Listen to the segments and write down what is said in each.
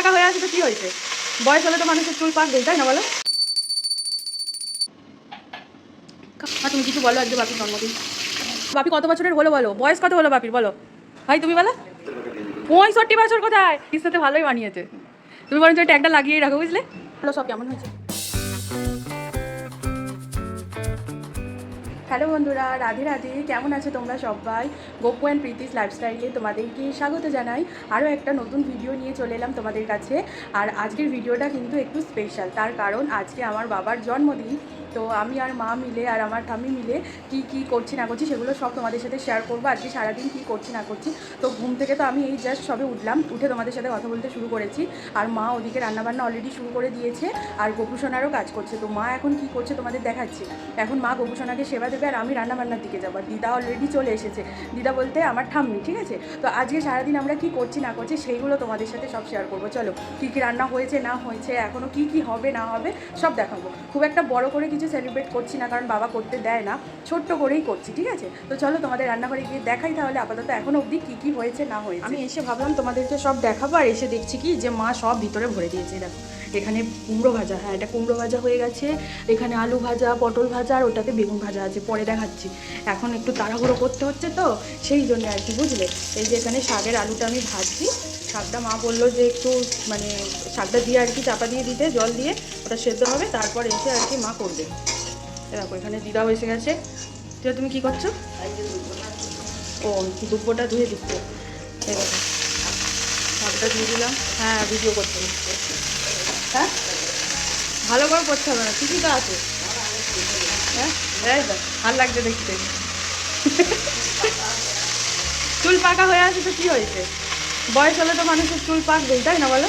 পাকা হয়ে আসবে কি হয়েছে? বয়স হলে তো মানুষের চুল পাকবেই তাই না বলো? তুমি কিছু বলো, একদম বাপির জন্মদিন। বাপি, কত বছরের? হলো বলো। বয়স কত হলো বাপির? বলো। ভাই, তুমি বলো। পঁয়ষট্টি বছর কোথায়? সাথে ভালোই বানিয়েছে। তুমি বরঞ্চ ট্যাগটা লাগিয়েই রাখো, বুঝলে? হলো সব কেমন হয়েছে? হ্যালো বন্ধুরা, রাধে রাধে, কেমন আছো তোমরা সবাই? গোপু অ্যান্ড প্রীতিস লাইফস্টাইলে তোমাদেরকে স্বাগত জানাই। আরও একটা নতুন ভিডিও নিয়ে চলে এলাম তোমাদের কাছে। আর আজকের ভিডিওটা কিন্তু একটু স্পেশাল তার কারণ আজকে আমার বাবার জন্মদিন। তো আমি আর মা মিলে আর আমার ঠাম্মি মিলে কি কি করছি, না করছি সেগুলো সব তোমাদের সাথে শেয়ার করব। আজকে সারাদিন কি করছি, না করছি। তো ঘুম থেকে তো আমি এই জাস্ট সবে উঠলাম, উঠে তোমাদের সাথে কথা বলতে শুরু করেছি। আর মা ওদিকে রান্নাবান্না অলরেডি শুরু করে দিয়েছে, আর গোপুসোনারও কাজ করছে। তো মা এখন কি করছে তোমাদের দেখাচ্ছি। এখন মা গোপুসোনাকে সেবা দেবে আর আমি রান্নাবান্নার দিকে যাব। দিদা অলরেডি চলে এসেছে। দিদা বলতে আমার ঠাম্মি, ঠিক আছে? তো আজকে সারাদিন আমরা কি করছি, না করছি সেইগুলো তোমাদের সাথে সব শেয়ার করব। চলো, কী কী রান্না হয়েছে, না হয়েছে এখনও কি কি হবে, না হবে, সব দেখাবো। খুব একটা বড় করে কিছু সেলিব্রেট করছি না, কারণ বাবা করতে দেয় না, ছোট্ট করেই করছি, ঠিক আছে? তো চলো তোমাদের রান্নাঘরে গিয়ে দেখাই তাহলে আপাতত এখন অবধি কী কী হয়েছে, না হয়েছে। আমি এসে ভাবলাম তোমাদেরকে সব দেখাবো আর এসে দেখছি কি যে মা সব ভিতরে ভরে দিয়েছে, দেখো। এখানে কুমড়ো ভাজা হ্যাঁ এটা কুমড়ো ভাজা হয়ে গেছে। এখানে আলু ভাজা, পটল ভাজা আর ওটাতে বেগুন ভাজা আছে, পরে দেখাচ্ছি। এখন একটু তাড়াহুড়ো করতে হচ্ছে তো, সেই জন্য আর কি, বুঝলে? এই যে এখানে শাকের আলুটা আমি ভাজছি। শাকটা মা বলল যে একটু মানে শাকটা দিয়ে আর কি চাপা দিয়ে দিতে, জল দিয়ে, ওটা সেদ্ধ হবে, তারপর এসে আর কি মা করবে। দেখো, এখানে দিদাও এসে গেছে। দিদা তুমি কি করছ? ও দুব্বটা ধুয়ে দিচ্ছে। দেখো, শাকটা ধুয়ে দিলাম। হ্যাঁ ভিডিও করতে হ্যাঁ? ভালো করে করতে হবে না, ঠিকই তো আছে। হ্যাঁ? ভালো লাগছে দেখতে। চুল পাকা হয়ে আছে তো কি হয়েছে? বয়স হলে তো মানুষের চুল পাকবেই, তাই না বলো?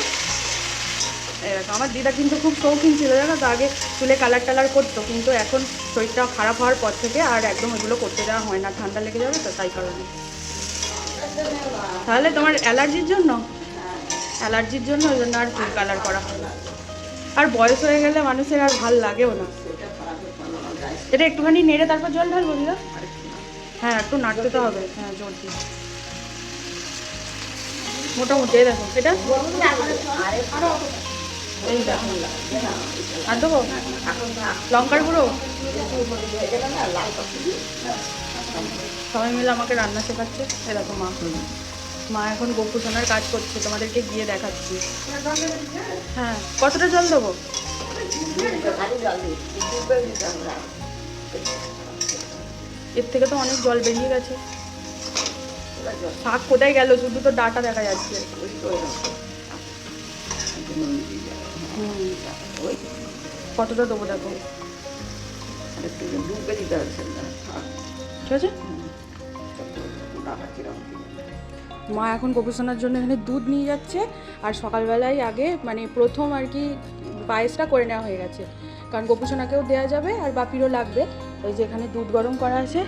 এরকম আমার দিদা কিন্তু খুব শৌখিন ছিল, জানো তো? আগে চুলে কালার টালার করতো, কিন্তু এখন শরীরটা খারাপ হওয়ার পর থেকে আর একদম ওইগুলো করতে দেওয়া হয় না, ঠান্ডা লেগে যাবে তো, তাই কারণে। তাহলে তোমার অ্যালার্জির জন্য অ্যালার্জির জন্য ওই জন্য আর চুল কালার করা হয় না। আর বয়স হয়ে গেলে মানুষের আর ভালো লাগেও না। এটা একটুখানি নেড়ে তারপর জল ঢালবো দিদা? হ্যাঁ একটু নাড়তে তো হবে। হ্যাঁ জোর দিয়ে। মোটামুটি দেখো, এটা? আর দেবো? লঙ্কার গুঁড়ো? সবাই মিলে আমাকে রান্না শেখাচ্ছে। এরকম মা। মা এখন গোপুসোনার কাজ করছে তোমাদেরকে গিয়ে দেখাচ্ছি। হ্যাঁ কতটা জল দেবো? এর থেকে তো অনেক জল বেরিয়ে গেছে। শাক কোথায় গেল? শুধু তো ডাটা দেখা যাচ্ছে। কতটা দেবো দেখো? ঠিক আছে? মা এখন গোপীসোনার জন্য এখানে দুধ নিয়ে যাচ্ছে আর সকালবেলায় আগে মানে প্রথম আর কি পায়েসটা করে নেওয়া হয়ে গেছে। কারণ গোপীসোনাকেও দেওয়া যাবে আর বাপিরও লাগবে। ওই যে এখানে দুধ গরম করা আছে।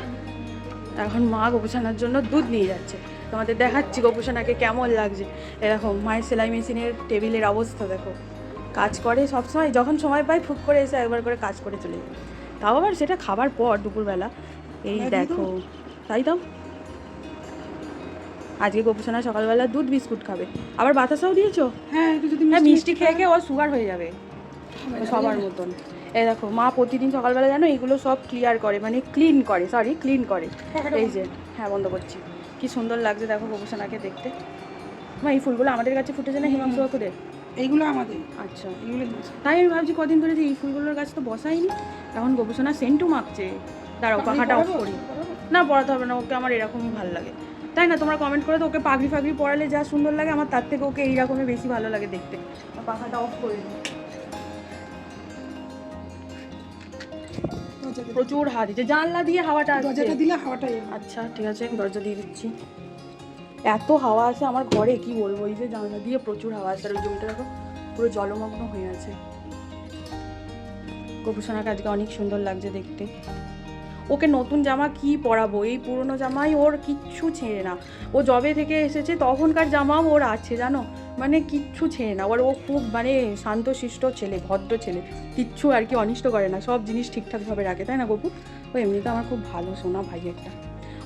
এখন মা গোপীসোনার জন্য দুধ নিয়ে যাচ্ছে। তোমাদের দেখাচ্ছি গোপীসোনাকে কেমন লাগছে। এরকম মায়ের সেলাই মেশিনের টেবিলের অবস্থা দেখো। কাজ করে সবসময় যখন সময় পাই ফুক করে এসে একবার করে কাজ করে চলে যায়। তাও আবার সেটা খাবার পর দুপুরবেলা। এই দেখো তাই দাও আজকে গোপসোনা সকালবেলা দুধ বিস্কুট খাবে। আবার বাতাসাও দিয়েছ? হ্যাঁ একটু যদি হ্যাঁ মিষ্টি খেয়ে খেয়ে। ওর সুগার হয়ে যাবে। সবার মতন। এই দেখো মা প্রতিদিন সকালবেলা জানো এগুলো সব ক্লিয়ার করে মানে ক্লিন করে সরি ক্লিন করে। এই যে হ্যাঁ বন্ধ করছি। কি সুন্দর লাগছে দেখো গোপসোনাকে দেখতে। মা এই ফুলগুলো আমাদের কাছে ফুটেছে না হিমাংশু কাকুদের এইগুলো আমাদের। আচ্ছা। এগুলো তাই আমি ভাবছি কদিন ধরে যে এই ফুলগুলোর গাছ তো বসাইনি এখন গোপসোনা সেন্টু মাখছে দাঁড়াও পাখাটা অফ করি। না পড়াতে হবে না ওকে আমার এরকমই ভালো লাগে। তাই না? তোমরা কমেন্ট করে তো ওকে পাগড়ি ফাগড়ি পরালে যা সুন্দর লাগে আমার তার থেকে ওকে এইরকমই বেশি ভালো লাগে দেখতে। পাখাটা অফ করে দিই প্রচুর হাওয়া দিচ্ছে। জানলা দিয়ে হাওয়াটা দরজাটা দিলে হাওয়াটা আচ্ছা ঠিক আছে দরজা দিয়ে দিচ্ছি। এত হাওয়া আছে আমার ঘরে কি বলব? এই যে জানলা দিয়ে প্রচুর হাওয়া আছে। আর ওই জমিটা দেখো পুরো জলমগ্ন হয়ে আছে। গোপুসোনাকে আজকে অনেক সুন্দর লাগছে দেখতে। ওকে নতুন জামা কি পরাবো? এই পুরনো জামাই ওর কিচ্ছু ছেড়ে না। ও জবে থেকে এসেছে, তখনকার জামাও ওর আছে, জানো? মানে কিচ্ছু ছেড়ে না। ওর ও খুব মানে শান্তশিষ্ট ছেলে, ভদ্র ছেলে। কিচ্ছু আর কি অনিষ্ট করে না। সব জিনিস ঠিকঠাকভাবে রাখে, তাই না গপু? ও এমনিতে আমার খুব ভালো শোনা ভাই একটা।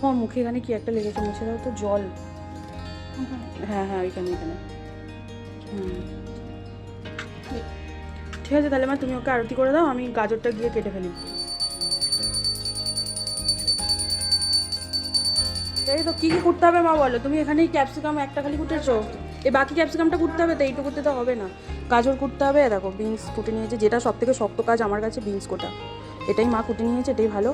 আমার মুখে এখানে কি একটা লেগেছে মুছে দাও তো? জল। হ্যাঁ হ্যাঁ ওইখানে এখানে ঠিক আছে, তাহলে মা, তুমি ওকে আরতি করে দাও, আমি গাজরটা গিয়ে কেটে ফেলি। এই তো, কী কী করতে হবে মা বলো? তুমি এখানেই ক্যাপসিকাম একটা খালি কুটেছো। এই বাকি ক্যাপসিকামটা কুটতে হবে তো এইটুকুতে তো হবে না। গাজর কুটতে হবে, দেখো বিনস কুটে নিয়েছে। যেটা সব থেকে শক্ত কাজ আমার কাছে বিনস কোটা। এটাই মা কুটে নিয়েছে, এটাই ভালো।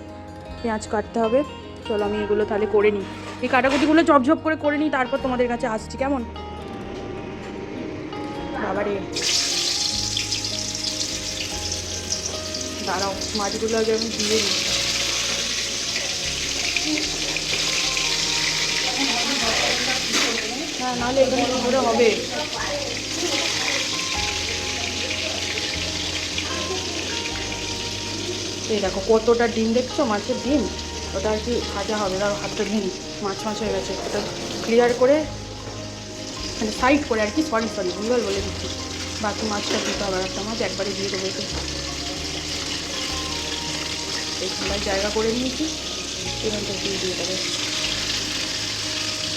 পেঁয়াজ কাটতে হবে। চলো, আমি এগুলো তাহলে করে নিই। এই কাটাকুটিগুলো ঝপঝপ করে করে নিই, তারপর তোমাদের কাছে আসছি, কেমন? বাবারে। দাঁড়াও মাছগুলো আগে আমি দিয়ে নিই। নাহলে এখানে কী হবে। এই দেখো কতটা ডিম দেখছ? মাছের ডিম? ওটা আর কি ভাজা হবে তার হাতটা নিই। মাছ মাছ হয়ে গেছে। ওটা ক্লিয়ার করে মানে সাইড করে আর কি সরি সরি ভুলভাল বলে দিচ্ছি। বাকি মাছটা দিতে হবে একটা মাছ, একবারে দিয়ে দেবো এই জায়গা করে নিয়েছি। এখানটা দিয়ে দিয়ে দেবে।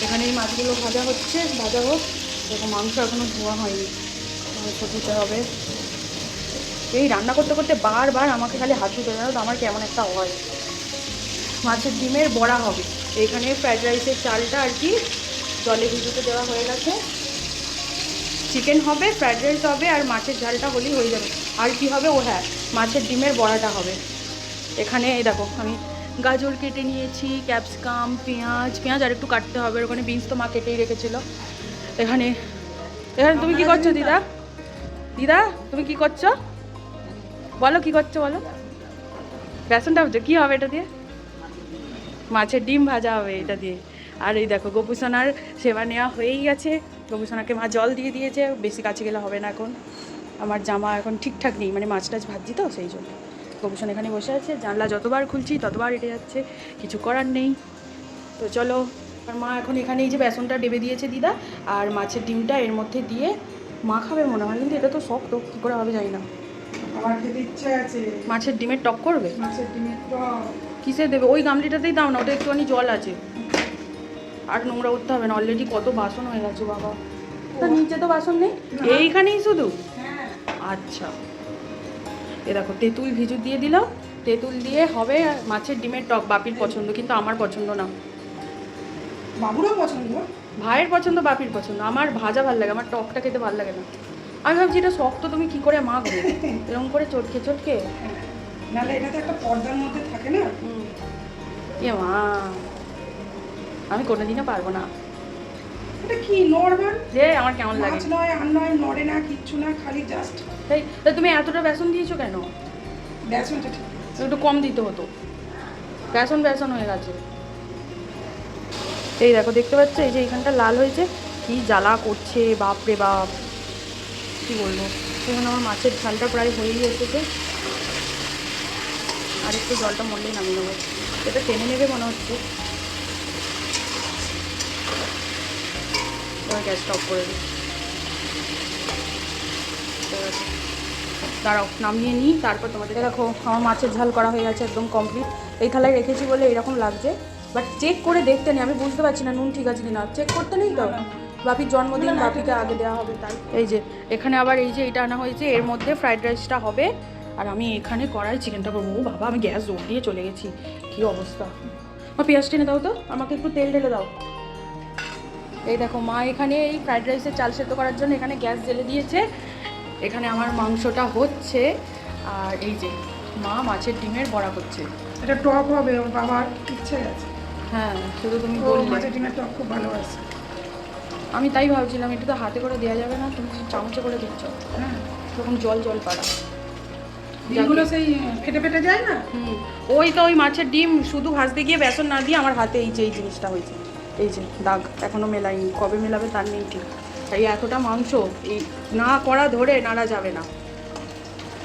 এখানে এই মাছগুলো ভাজা হচ্ছে, ভাজা হোক দেখো মাংস এখনও ধোয়া হয়নি। মাংস ধুতে হবে। এই রান্না করতে করতে বারবার আমাকে খালি হাত ধুতে জানো তো? আমার কেমন একটা হয়। মাছের ডিমের বড়া হবে। এখানে ফ্রাইড রাইসের চালটা আর কি, জলে ভিজুতে দেওয়া হয়ে গেছে। চিকেন হবে, ফ্রাইড রাইস হবে, আর মাছের ঝালটা হলেই হয়ে যাবে। আর কি হবে? ও হ্যাঁ মাছের ডিমের বড়াটা হবে। এখানে, এই দেখো, আমি গাজর কেটে নিয়েছি ক্যাপসিকাম পেঁয়াজ পেঁয়াজ আর একটু কাটতে হবে ওখানে বিনস তো মা কেটেই রেখেছিল। এখানে এখানে তুমি কি করছ, দিদা? দিদা, তুমি কি করছ? বলো কি করছ, বলো। বেসনটা হচ্ছে, কী হবে এটা দিয়ে? মাছের ডিম ভাজা হবে এটা দিয়ে। আর এই দেখো, গোপুসোনার সেবা নেওয়া হয়েই গেছে। গোপুসোনাকে মা জল দিয়ে দিয়েছে, বেশি কাছে গেলে হবে না এখন। আমার জামা এখন ঠিকঠাক নেই মানে মাছ টাছ ভাজছি তো, সেই জন্য। গোপুসোন এখানে বসে আছে জানলা যতবার খুলছি ততবার এটে যাচ্ছে কিছু করার নেই। তো চলো আর মা এখন এখানে এই যে বেসনটা ডেবে দিয়েছে দিদা আর মাছের ডিমটা এর মধ্যে দিয়ে মা খাবে মনে হয় কিন্তু এটা তো শক্ত কী করে হবে জানি না। আমার খেতে ইচ্ছে আছে। মাছের ডিমের টক করবে? মাছের ডিমের টক। কিসে দেবে? ওই গামলিটাতেই দাও না ওটা একটুখানি জল আছে। আর নোংরা করতে হবে না অলরেডি কত বাসন হয়ে গেছে বাবা। তা নিচে তো বাসন নেই? এইখানেই শুধু? হ্যাঁ। আচ্ছা। এ দেখো তেঁতুল ভিজু দিয়ে দিলাম। তেঁতুল দিয়ে হবে মাছের ডিমের টক বাপির পছন্দ কিন্তু আমার পছন্দ না। বাবুরও পছন্দ? ভাইয়ের পছন্দ বাপির পছন্দ। আমার ভাজা ভালো লাগে আমার টকটা খেতে ভালো লাগে না। আমি ভাবছি এটা শক্ত তুমি কি করে মাখবে? এরকম করে চটকে চটকে। নাহলে এটা তো একটা পর্দার মধ্যে থাকে না? এ মা আমি কোনোদিনও পারব না। এটা কি নর্মাল? যে আমার কেমন লাগে? নয় আর নয় নড়ে না কিচ্ছু না খালি জাস্ট তাই তা তুমি এতটা বেসন দিয়েছ কেন? বেসনটা ঠিক। একটু কম দিতে হতো। বেসন বেসন হয়ে গেছে। এই দেখো দেখতে পাচ্ছ? এই যে এইখানটা লাল হয়েছে। কি জ্বালা করছে বাপ রে বাপ। কি বলব? এখানে আমার মাছের ঝালটা প্রায় হয়েই এসেছে। আর একটু জলটা মরলেই নামিয়ে নেব। এটা টেনে নেবে মনে হচ্ছে। এবার গ্যাসটা অফ করে দিই। দাঁড়াও নামিয়ে নিই তারপর তোমাদের দেখো আমার মাছের ঝাল করা হয়ে গেছে একদম কমপ্লিট এই থালায় রেখেছি বলে এরকম লাগছে। বাট চেক করে দেখতে নেই আমি বুঝতে পারছি না নুন ঠিক আছে কিনা। চেক করতে নেই তো? বাপির জন্মদিন বাপিকে আগে দেওয়া হবে তাই এই যে এখানে আবার এই যে এটা আনা হয়েছে এর মধ্যে ফ্রাইড রাইসটা হবে। আর আমি এখানে কড়াই চিকেনটা করব। ও বাবা আমি গ্যাস জোর দিয়ে চলে গেছি। কী অবস্থা? মা পেঁয়াজ টেনে দাও তো। আমাকে একটু তেল ঢেলে দাও। এই দেখো মা এখানে এই ফ্রাইড রাইসের চাল সেদ্ধ করার জন্য এখানে গ্যাস জ্বেলে দিয়েছে। এখানে আমার মাংসটা হচ্ছে আর এই যে মা মাছের ডিমের বড়া করছে। এটা টক হবে ওর বাবার ইচ্ছে আছে। হ্যাঁ শুধু তুমি বললে। মাছের ডিমের টক খুব ভালোবাসে। আমি তাই ভাবছিলাম এটা তো হাতে করে দেওয়া যাবে না তুমি চামচে করে দিচ্ছ। হ্যাঁ। তখন জল জল পাড়া ডিমগুলো সেই ফেটে ফেটে যায় না? ওই তো ওই মাছের ডিম শুধু ভাজতে গিয়ে বেসন না দিয়ে আমার হাতে এই যে এই জিনিসটা হয়েছে। এই যে দাগ এখনও মেলায়নি, কবে মেলাবে তার নেই ঠিক। তাই এতটা মাংস, এই না করা ধরে নাড়া যাবে না।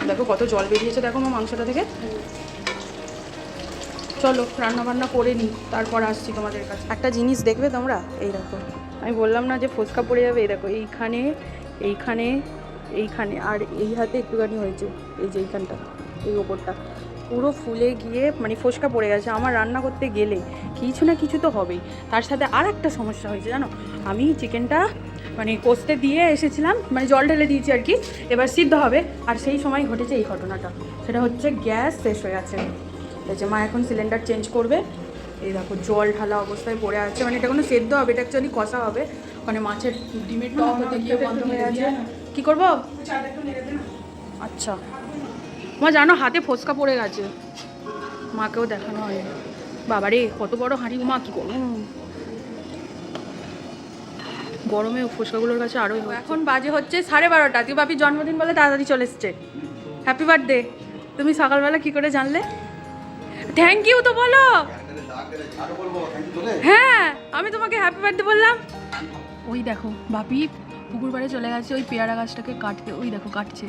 দেখো কত জল বেরিয়েছে, দেখো আমার মাংসটা থেকে। চলো রান্না বান্না করে নিই, তারপর আসছি তোমাদের কাছে। একটা জিনিস দেখবে তোমরা? এই দেখো আমি বললাম না যে ফোসকা পড়ে যাবে, এই দেখো, এইখানে এইখানে এইখানে, আর এই হাতে একটুখানি হয়েছে, এই যে এইখানটা, এই ওপরটা। পুরো ফুলে গিয়ে মানে ফোসকা পড়ে গেছে আমার রান্না করতে গেলে কিছু না কিছু তো হবেই। তার সাথে আর একটা সমস্যা হয়েছে জানো? আমি চিকেনটা মানে কষতে দিয়ে এসেছিলাম মানে জল ঢেলে দিয়েছি আর কি এবার সিদ্ধ হবে। আর সেই সময় ঘটেছে এই ঘটনাটা। সেটা হচ্ছে গ্যাস শেষ হয়ে আছে যে মা এখন সিলিন্ডার চেঞ্জ করবে। এই দেখো জল ঢালা অবস্থায় পড়ে আছে। মানে এটা কোনো সেদ্ধ হবে এটা অ্যাকচুয়ালি কষা হবে। মানে মাছের ডিমের টক হতে গিয়ে বন্ধ হয়ে আছে কী করব? আচ্ছা। মা জানো হাতে ফোসকা পড়ে গেছে। মাকেও দেখানো হয় বাবারে কত বড় হাঁড়ি মা কি করব গরমে ফোসকাগুলোর কাছে আরোই এখন বাজে হচ্ছে সাড়ে বারোটা। তুই বাপির জন্মদিন বলে তাড়াতাড়ি চলে এসছে। হ্যাপি বার্থডে তুমি সকালবেলা কি করে জানলে? থ্যাংক ইউ তো বলো। হ্যাঁ আমি তোমাকে হ্যাপি বার্থডে বললাম। ওই দেখো বাপি পুকুর পাড়ে চলে গেছে ওই পেয়ারা গাছটাকে কাটতে ওই দেখো কাটছে।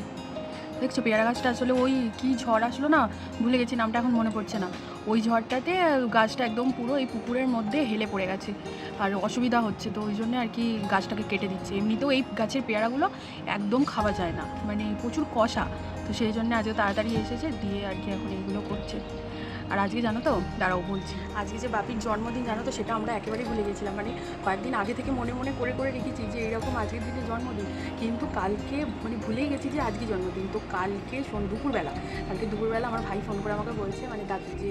দেখছ পেয়ারা গাছটা আসলে ওই কি ঝড় আসলো না? ভুলে গেছি, নামটা এখন মনে পড়ছে না। ওই ঝড়টাতে গাছটা একদম পুরো এই পুকুরের মধ্যে হেলে পড়ে গেছে। আর অসুবিধা হচ্ছে, তো ওই জন্য আর কি গাছটাকে কেটে দিচ্ছে। এমনিতেও এই গাছের পেয়ারাগুলো একদম খাওয়া যায় না। মানে প্রচুর কষা। তো সেই জন্য আজকে তাড়াতাড়ি এসেছে, দিয়ে আর কি এখন এইগুলো করছে। আর আজকে জানো তো? দাঁড়াও বলছি। আজকে যে বাপির জন্মদিন, জানো তো, সেটা আমরা একেবারেই ভুলে গেছিলাম। মানে কয়েকদিন আগে থেকে মনে মনে করে করে রেখেছি যে এরকম আজকের দিনে জন্মদিন। কিন্তু কালকে মানে ভুলেই গেছি যে আজকে জন্মদিন। তো কালকে শোন, দুপুরবেলা, কালকে দুপুরবেলা আমার ভাই ফোন করে আমাকে বলছে মানে দাদু যে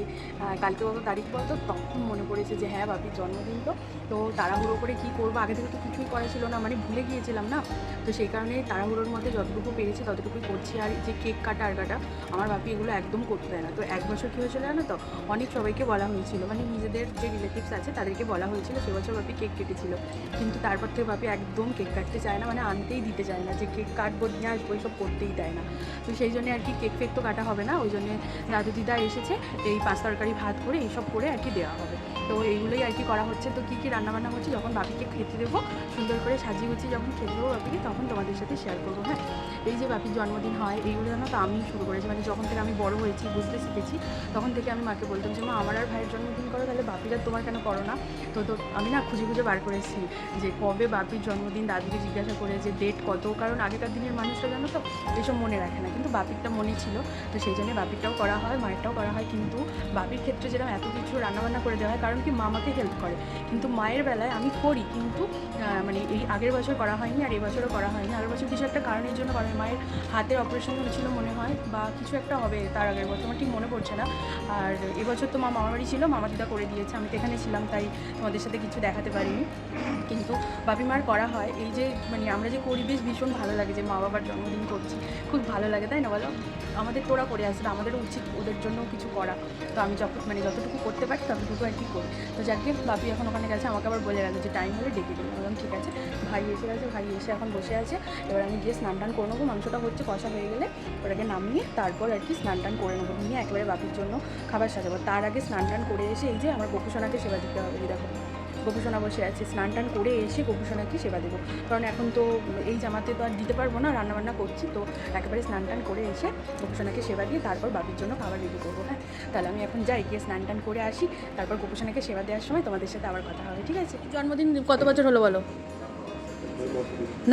কালকে কত তারিখ বলতো তখন মনে পড়েছে যে হ্যাঁ বাপির জন্মদিন তো। তো তাড়াহুড়ো করে কী করব? আগে থেকে তো কিছুই করা ছিল না মানে ভুলে গিয়েছিলাম না। তো সেই কারণে তাড়াহুড়োর মধ্যে যতটুকু পেরেছি ততটুকুই করছি। আর যে কেক কাটা, আর কাটা, আমার বাপি এগুলো একদম করতে দেয় না। তো এক বছর কী হয়েছিল জানো তো অনেক সবাইকে বলা হয়েছিল। মানে নিজেদের যে রিলেটিভস আছে, তাদেরকে বলা হয়েছিল সে বছর বাপি কেক কেটেছিল। কিন্তু তারপর থেকে বাপি একদম কেক কাটতে চায় না মানে আনতেই দিতে চায় না যে কেক কাটবো, নিয়ে আসব এইসব করতেই দেয় না। তো সেই জন্য আর কি কেক ফেক তো কাটা হবে না, ওই জন্য দাদু দিদা এসেছে, এই পাঁচ তরকারি, ভাত করে এইসব করে আর কি দেওয়া হবে। তো এইগুলোই আর কি করা হচ্ছে। তো কী কী রান্নাবান্না হচ্ছে, যখন বাপিকে খেতে দেবো, সুন্দর করে সাজিয়ে গুছিয়ে যখন খেতে দেবো বাপিকে, তখন তোমাদের সাথে শেয়ার করব হ্যাঁ? এই যে বাপির জন্মদিন হয়, এইগুলো জানো তো আমি শুরু করেছি। মানে যখন থেকে আমি বড় হয়েছি, বুঝতে শিখেছি, তখন থেকে আমি মাকে বলতাম যে, মা, আমার আর ভাইয়ের জন্মদিন করো, তাহলে বাপির তোমার কেন করো না? তো তো আমি না খুঁজে খুঁজে বার করেছি যে, কবে বাপির জন্মদিন, দাদুকে জিজ্ঞাসা করে যে ডেট কত? কারণ আগেকার দিনের মানুষরা জানো তো, এসব মনে রাখে না। কিন্তু বাপিরটা মনে ছিল, তো সেই জন্য বাপিরটাও করা হয়, মায়েরটাও করা হয়। কিন্তু বাপির ক্ষেত্রে যেরকম এত কিছু রান্নাবান্না করে দেওয়া হয়, কারণ কি মামাকে হেল্প করে। কিন্তু মায়ের বেলায় আমি করি, কিন্তু মানে এই আগের বছর করা হয়নি, আর এই বছরও করা হয়নি। আগের বছর কিছু একটা কারণের জন্য করা হয় মায়ের হাতের অপারেশন হয়েছিল মনে হয়, বা কিছু একটা হবে তার আগের বছর আমার ঠিক মনে পড়ছে না। আর এবছর তো মা মামার বাড়ি ছিল, মামা দিদা করে দিয়েছে, আমি তো এখানে ছিলাম, তাই তোমাদের সাথে কিছু দেখাতে পারিনি। কিন্তু বাপি মার করা হয়, এই যে মানে আমরা যে পরিবেশ ভীষণ ভালো লাগে, যে মা বাবার জন্মদিন করছি, খুব ভালো লাগে, তাই না বলো? আমাদের তোরা করে আসলে আমাদেরও উচিত ওদের জন্য কিছু করা। তো আমি যত মানে যতটুকু করতে পারি ততটুকু আর কি করি। তো যাকে বাপি এখন ওখানে গেছে, আমাকে আবার বলে গেছে যে টাইম হলে ডেকে দেবো। বললাম, ঠিক আছে। ভাই এসে গেছে, ভাই এসে এখন বসে আছে। এবার আমি গিয়ে স্নান টান করে নেব। মাংসটা হচ্ছে কষা হয়ে গেলে ওটাকে নামিয়ে তারপর আর কি স্নান টান করে নেব। নিয়ে একেবারে বাপির জন্য খাবার সাজাবো। তার আগে স্নান টান করে এসে এই যে আমার গোপুসোনাকে সেবা দিতে হবে দেখো। গোপুসোনা বসে আছে স্নান টান করে এসে গোপুসোনাকে সেবা দেবো। কারণ এখন তো এই জামাতে তো আর দিতে পারব না রান্নাবান্না করছি তো একেবারে স্নান টান করে এসে গোপুসোনাকে সেবা দিয়ে তারপর বাপির জন্য খাবার রেডি করব। হ্যাঁ তাহলে আমি এখন যাই গিয়ে স্নান টান করে আসি তারপর গোপুসোনাকে সেবা দেওয়ার সময় তোমাদের সাথে আবার কথা হবে ঠিক আছে? জন্মদিন কত বছর হলো বলো?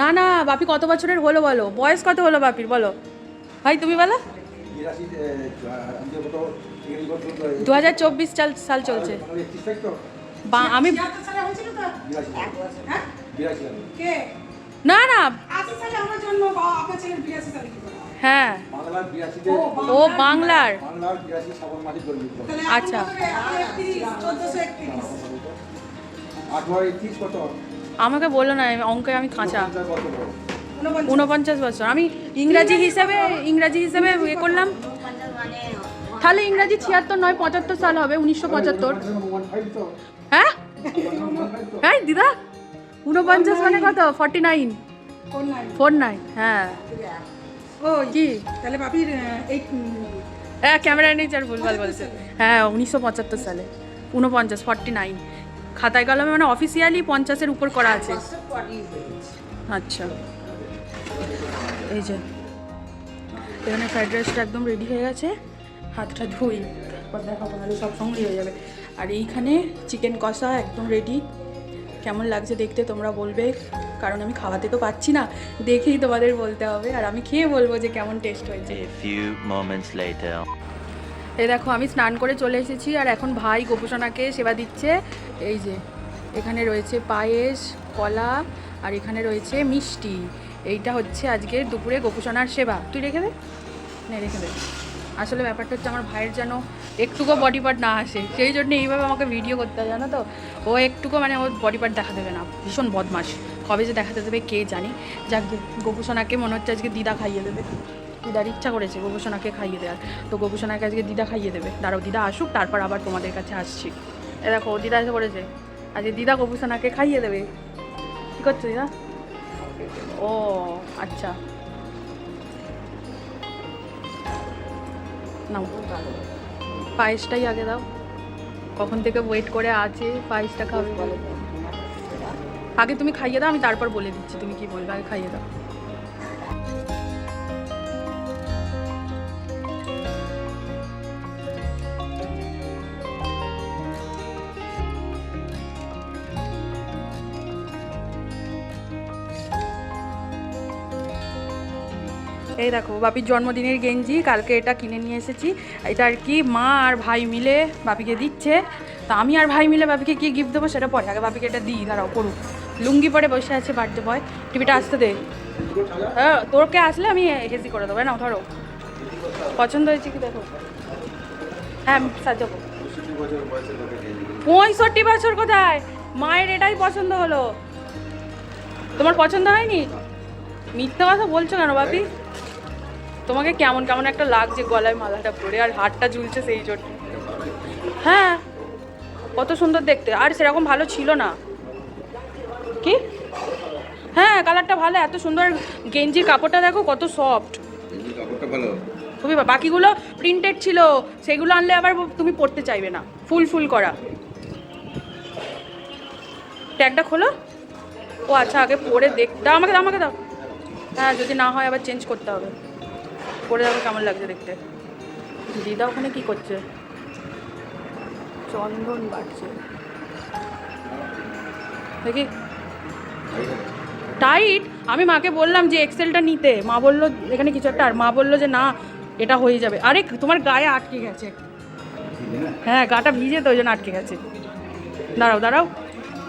না না বাপি কত বছরের হলো বলো? বয়স কত হলো বাপির বলো? ভাই তুমি বলো? দু হাজার চব্বিশ সাল চলছে। বা- আমি হ্যাঁ? কে? না না। হয়? ও বাংলার। আচ্ছা। আমাকে বলল না আমি- অঙ্কে আমি কাঁচা উনপঞ্চাশ বছর আমি ইংরাজি হিসেবে ইংরাজি হিসেবে ইয়ে করলাম। তাহলে ইংরাজি ছিয়াত্তর নয় পঁচাত্তর সাল হবে উনিশশো পঁচাত্তর। ফাইভ তো হ্যাঁ? হ্যাঁ দিদা উনপঞ্চাশ মানে কত? Forty nine. Four nine. হ্যাঁ। ও কি? তাহলে বাপির এই হ্যাঁ ক্যামেরা নেই আর ভুলভাল বলছে। হ্যাঁ উনিশশো পঁচাত্তর সালে। উনপঞ্চাশ ফর্টি নাইন। খাতায় কলমে মানে অফিসিয়ালি পঞ্চাশের উপর করা আছে। আচ্ছা। এই যে। এখানে ফ্রাইড রাইসটা একদম রেডি হয়ে গেছে। হাতটা ধুই। তারপর নাহলে সব সঙ্গেই হয়ে যাবে। আর এইখানে চিকেন কষা একদম রেডি কেমন লাগছে দেখতে তোমরা বলবে কারণ আমি খাওয়াতে তো পাচ্ছি না। দেখেই তোমাদের বলতে হবে আর আমি খেয়ে বলব যে কেমন টেস্ট হয়েছে। এই দেখো আমি স্নান করে চলে এসেছি আর এখন ভাই গোপুসোনাকে সেবা দিচ্ছে। এই যে এখানে রয়েছে পায়েস কলা আর এখানে রয়েছে মিষ্টি। এইটা হচ্ছে আজকে দুপুরে গোপুসোনার সেবা। তুই রেখে দে। নে রেখে দে। আসলে ব্যাপারটা হচ্ছে আমার ভাইয়ের যেন একটুকু বডি পার্ট না আসে, সেই জন্য এইভাবে আমাকে ভিডিও করতে হয়, জানো তো? ও একটুকু মানে ওর বডি পার্ট দেখা দেবে না, ভীষণ বদমাস কবে যে দেখাতে দেবে কে জানি? যাক, গোপুসোনাকে মনে হচ্ছে আজকে দিদা খাইয়ে দেবে। দিদার ইচ্ছা করেছে গোপুসোনাকে খাইয়ে দেওয়ার, তো গোপুসোনাকে আজকে দিদা খাইয়ে দেবে। দাঁড়াও, দিদা আসুক, তারপর আবার তোমাদের কাছে আসছি। এ দেখো, দিদা এসে পড়েছে। আজকে দিদা গোপুসোনাকে খাইয়ে দেবে। কী করছ দিদা? ও আচ্ছা। নাও। পায়েসটাই আগে দাও। কখন থেকে ওয়েট করে আছে, পায়েসটা খাবে আগে তুমি খাইয়ে দাও, আমি তারপর বলে দিচ্ছি তুমি কি বলবে, আগে খাইয়ে দাও। এই দেখো, বাপির জন্মদিনের গেঞ্জি, কালকে এটা কিনে নিয়ে এসেছি। এটা আর কি মা আর ভাই মিলে বাপিকে দিচ্ছে। তা আমি আর ভাই মিলে বাপিকে কি গিফট দেবো সেটা পরে, আগে বাপিকে এটা দিই, দাঁড়াও করুক লুঙ্গি পরে বসে আছে বার্থডে বয় টিভিটা আসতে দে। হ্যাঁ তোরকে আসলে আমি হেসি করে দেবো না ধরো। পছন্দ হয়েছে কি দেখো? হ্যাঁ সাজাবো পঁয়ষট্টি বছর কোথায়? মায়ের এটাই পছন্দ হলো। তোমার পছন্দ হয়নি? মিথ্যা কথা বলছো কেন, বাপি? তোমাকে কেমন কেমন একটা লাগছে গলায় মালাটা পরে আর হাতটা ঝুলছে সেই জন্য। হ্যাঁ কত সুন্দর দেখতে। আর সেরকম ভালো ছিল না। কি? হ্যাঁ কালারটা ভালো এত সুন্দর। গেঞ্জির কাপড়টা দেখো কত সফট খুবই বাকিগুলো প্রিন্টেড ছিল সেগুলো আনলে আবার তুমি পড়তে চাইবে না। ফুল ফুল করা। ট্যাগটা খোলো। ও আচ্ছা আগে পরে দেখ দাও আমাকে দাও আমাকে দাও। হ্যাঁ যদি না হয় আবার চেঞ্জ করতে হবে। পরে দেখো কেমন লাগছে দেখতে? দিদা ওখানে কি করছে? চন্দন বাড়ছে। দেখি। টাইট আমি মাকে বললাম যে এক্সেলটা নিতে। মা বলল, এখানে কিছু একটা, আর মা বলল যে না, এটা হয়ে যাবে। আরে, তোমার গায়ে আটকে গেছে। হ্যাঁ গাটা ভিজে তো, ওই জন্য আটকে গেছে। দাঁড়াও দাঁড়াও।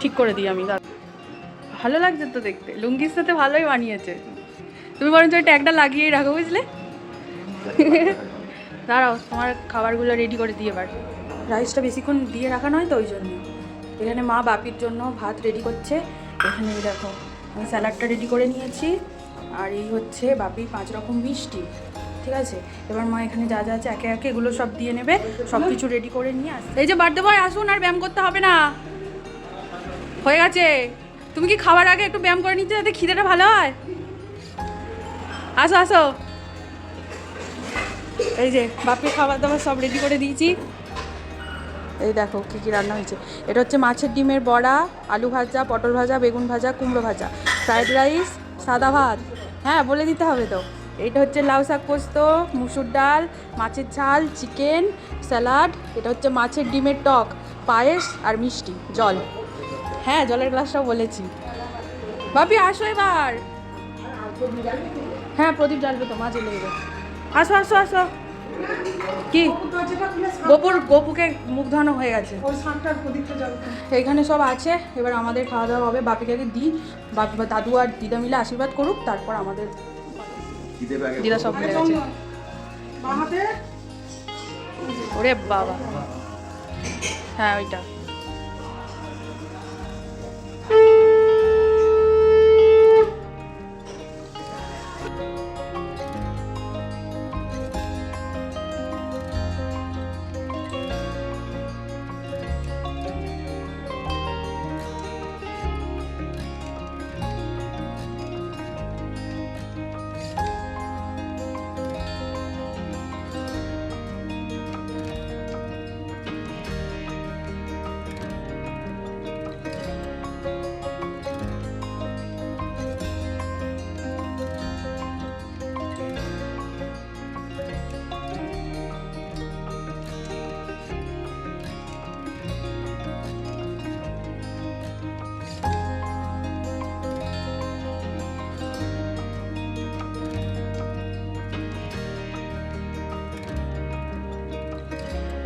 ঠিক করে দিই আমি, দাঁড়াও। ভালো লাগছে তো দেখতে। লুঙ্গির সাথে ভালোই বানিয়েছে। তুমি বরঞ্চ ওই ট্যাগটা লাগিয়েই রাখো, বুঝলে? দাঁড়াও, তোমার খাবারগুলো রেডি করে দিয়ে এবার। রাইসটা বেশিক্ষণ দিয়ে রাখা নয় তো, ওই জন্য। এখানে মা বাপির জন্য ভাত রেডি করছে। এখানে দেখো, আমি স্যালাডটা রেডি করে নিয়েছি। আর এই হচ্ছে বাপির পাঁচ রকম মিষ্টি, ঠিক আছে? এবার মা এখানে যা যা আছে, একে একে এগুলো সব দিয়ে নেবে। সব কিছু রেডি করে নিয়ে আস এই যে বার্থডে বয়, আসুন, আর ব্যায়াম করতে হবে না। হয়ে গেছে। তুমি কি খাবার আগে একটু ব্যায়াম করে নিতে যাতে খিদেটা ভালো হয়? আসো আসো। এই যে বাপির খাবার দাবার সব রেডি করে দিয়েছি। এই দেখো কী কী রান্না হয়েছে। এটা হচ্ছে মাছের ডিমের বড়া, আলু ভাজা, পটল ভাজা, বেগুন ভাজা, কুমড়ো ভাজা। ফ্রাইড রাইস, সাদা ভাত। হ্যাঁ বলে দিতে হবে তো। এটা হচ্ছে লাউ শাক পোস্ত, মুসুর ডাল, মাছের ঝাল, চিকেন, স্যালাড। এটা হচ্ছে মাছের ডিমের টক, পায়েস আর মিষ্টি, জল। হ্যাঁ জলের গ্লাসটাও বলেছি। বাপি আসো এবার। হ্যাঁ প্রদীপ জ্বালবে তো, মা চলে যাবে আসো আসো আসো। কি? গোপুর গোপুকে মুখ ধোয়ানো হয়ে গেছে। এখানে সব আছে। এবার আমাদের খাওয়া দাওয়া হবে। বাপিকে আগে দিই। বাপি বা দাদু আর দিদা মিলে আশীর্বাদ করুক তারপর আমাদের দিদা সব হয়ে গেছে। ওরে বাবা। হ্যাঁ ওইটা।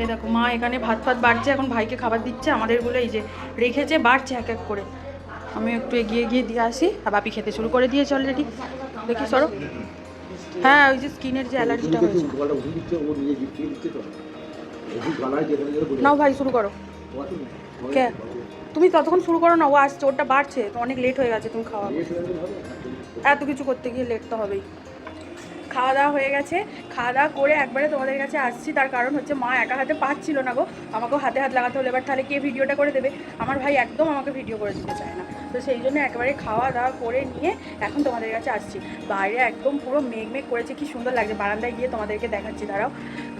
এই দেখো। মা এখানে ভাত ফাত বাড়ছে, এখন ভাইকে খাবার দিচ্ছে, আমাদেরগুলো এই যে রেখেছে, বাড়ছে এক এক করে। আমি একটু এগিয়ে গিয়ে দিয়ে আসি, আর বাপি খেতে শুরু করে দিয়েছে অলরেডি দেখি সরো। হ্যাঁ ওই যে স্কিনের যে অ্যালার্জিটা হয়েছে। নাও ভাই, শুরু করো। কে? তুমি ততক্ষণ শুরু করো না, ও আসছে ওটা বাড়ছে, তো অনেক লেট হয়ে গেছে, তুমি খাওয়া? এত কিছু করতে গিয়ে লেট তো হবেই। খাওয়া দাওয়া হয়ে গেছে। খাওয়া দাওয়া করে একবারে তোমাদের কাছে আসছি। তার কারণ হচ্ছে মা একা হাতে পাচ্ছিল না গো। আমাকেও হাতে হাত লাগাতে হলো। এবার তাহলে কে ভিডিওটা করে দেবে? আমার ভাই একদম আমাকে ভিডিও করে দিতে চায় না। তো সেই জন্য একবারে খাওয়া দাওয়া করে নিয়ে এখন তোমাদের কাছে আসছি। বাইরে একদম পুরো মেঘ মেঘ করেছে। কি সুন্দর লাগছে। বারান্দায় গিয়ে তোমাদেরকে দেখাচ্ছি। দাঁড়াও।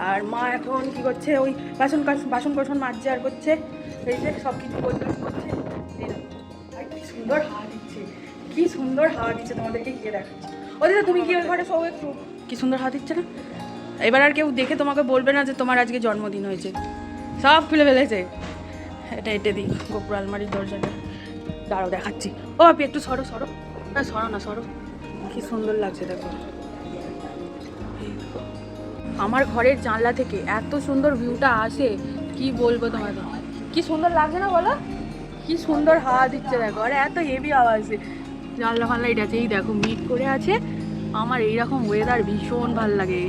আর মা এখন কি করছে? ওই বাসন বাসন কোসন মাজছে আর করছে। এই যে সব কিছু করছে। আর কি সুন্দর হাওয়া দিচ্ছে। কি সুন্দর হাওয়া দিচ্ছে তোমাদেরকে গিয়ে দেখাচ্ছি। ওদিকে তুমি কি ওই ঘরে শো একটু। কি সুন্দর হাওয়া দিচ্ছে না? এবার আর কেউ দেখে তোমাকে বলবে না যে তোমার আজকে জন্মদিন হয়েছে। সব খুলে ফেলেছে। এটা এটে দিই, গোপুর আলমারির দরজাটা। দাঁড়াও, দেখাচ্ছি। ও, আপনি একটু সরো সরো। না সরো না, সরো। কি সুন্দর লাগছে, দেখো। আমার ঘরের জানলা থেকে এত সুন্দর ভিউটা আসে, কি বলব তোমাকে? কি সুন্দর লাগছে না বলো? কি সুন্দর হাওয়া দিচ্ছে, দেখো। আর, এত হেভি হাওয়া আছে জানলা ফাল্লা এটা আছে, এই দেখো মিট করে আছে। আমার এইরকম ওয়েদার ভীষণ ভালো লাগে।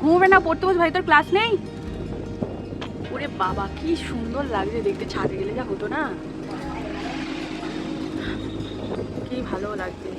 ঘুমবে না, পড়তে বস ভাই, তোর ক্লাস নেই? ওরে বাবা, কি সুন্দর লাগছে দেখতে, ছাদে গেলে যা হতো না। কি ভালো লাগছে।